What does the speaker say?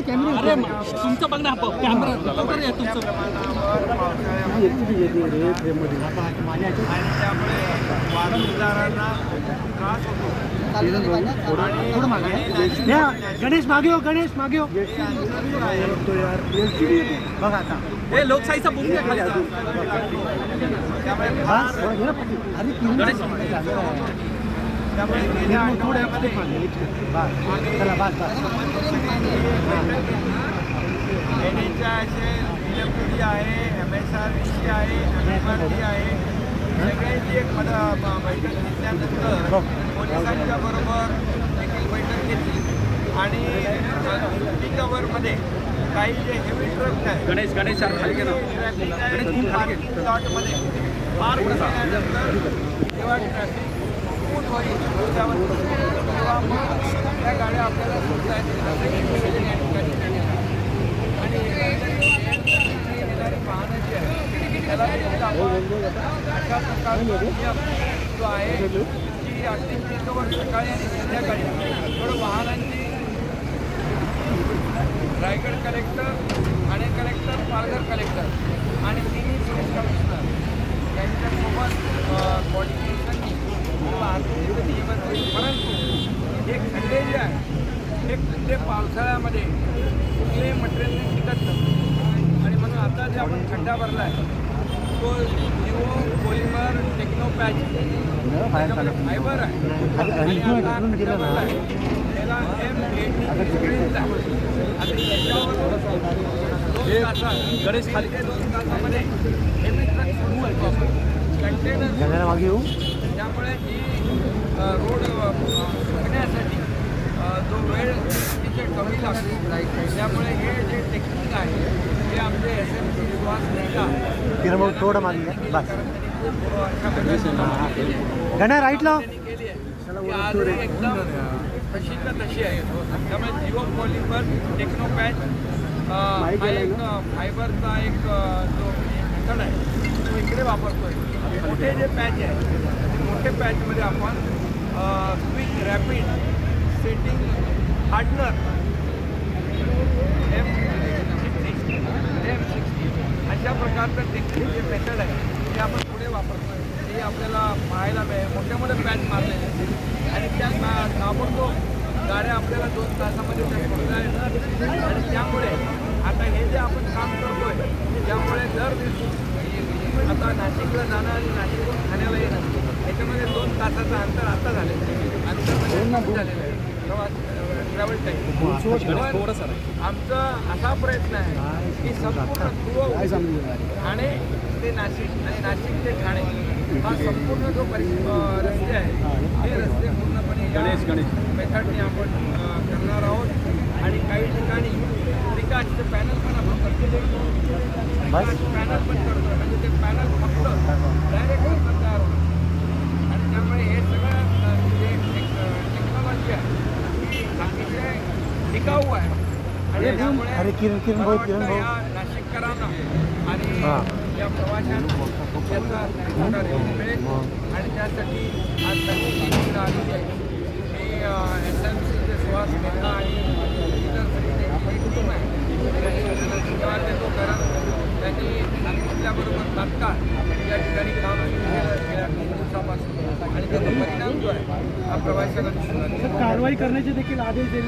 कॅमेरे अरे तुमचं बघ ना कॅमेरा गणेश मागे हो गणेश मागे हो. बघा आता. हे लोकशाहीचा खाली त्यामुळे. अरे गेल्या आठवड्यामध्ये बस. चला बस बस एनएच असे डब्ल्यूडी आहे M S R D C आहे एम आर डी आहे. सगळ्यांची एक ब- बैठक घेतल्यानंतर पोलिसांच्या बरोबर देखील बैठक घेतली. आणि पीक अवरमध्ये काही जे हेवी ट्रक आहे गणेश गणेश ट्रॅफिक प्लॉटमध्ये पार्क केल्यानंतर जेव्हा ट्रॅफिक खूप होईल त्यावर तेव्हा मग त्या गाड्या आपल्याला सोडता येतील असं एक नियोजन या ठिकाणी केलेलं आहे. आणि एकंदरीत येणारी वाहनं जी आहेत त्याला देखील आपण अशा प्रकारचा नियम जो आहे की अगदी पीकवर सकाळी आणि संध्याकाळी थोडं वाहनांची Raigad collector Thane collector Palghar collector आणि तिन्ही पोलीस कमिशनर यांच्यासोबत कॉर्डिनेशननी वाहतुकीचं नियमन होईल परंतु हे खड्डे जे आहे हे खड्डे पावसाळ्यामध्ये कुठलेही मटेरियल टिकत. नसतं आणि म्हणून आता जे आपण खड्डा भरला आहे फायबर आहे गणेश खाली ते दोन तासामध्ये कंटेनर त्यामुळे ही रोड बघण्यासाठी जो वेळ तिथे कमी लागतो त्यामुळे हे जे टेक्निक आहे हे आमचे S M C Suhas Mehta तिला मग थोडं मागे घ्या. बस. अशा प्रकारची गणा राईटला ती आजही एकदम तशी आहे. त्यामुळे जिओ पॉलिमर टेक्नोपॅच हा एक फायबरचा एक जो मेथड आहे तो इकडे वापरतोय. मोठे जे पॅच आहे ते मोठे पॅचमध्ये आपण quick rapid setting hardener M sixty M sixty अशा प्रकारचं टेक्निक जे मेथड आहे ते आपण पुढे वापरतोय. ते आपल्याला पाहायला मिळेल. मोठे मोठे पॅच मारलेले आहेत. आणि त्या ता- ताबडतोब गाड्या आपल्याला दोन तासामध्ये त्या सोडता येतात. आणि त्यामुळे आता हे जे आपण काम करतोय त्यामुळे दर दिवशी आता नाशिकला जाणं आणि नाशिकहून ठाण्याला येणं याच्यामध्ये दोन तासाचं अंतर आता झालेलं आहे. अंतर म्हणजे झालेलं आहे. प्रवास ट्रॅव्हल टाईम आमचा असा प्रयत्न आहे की संपूर्ण पूर्व ठाणे ते नाशिक आणि नाशिक ते ठाणे हा संपूर्ण जो परि रस्ते आहे हे रस्ते पूर्णपणे गणेश, गणेश. मेथडने आपण करणार आहोत. आणि काही ठिकाणी विकासचे पॅनल पण आपण करतो. पॅनल पण करतो. म्हणजे ते पॅनल फक्त डायरेक्ट तयार होणार आणि त्यामुळे हे सगळं अं, जे टेक्नॉलॉजी आहे ही अतिशय टिकाऊ आहे. आणि त्यामुळे अरे किरण किरण भाऊ भाऊ नाशिककरांना आणि. या प्रवाशांना त्याचा मोठा रिलीफ मिळेल. आणि त्यासाठी आज त्यांनी मीटिंगला आलेली आहे मी एस एम सीचे सुहास मेहता आणि इतर सगळे जे टीम आहे त्यांनी धन्यवाद देतो कारण त्यांनी सांगितल्याबरोबर तात्काळ या ठिकाणी काम सुरू केलं गेल्या दोन दिवसापासून. आणि त्याचा परिणाम जो आहे हा प्रवाशाला दिसून आलेला आहे. कारवाई करण्याचे देखील आदेश दिले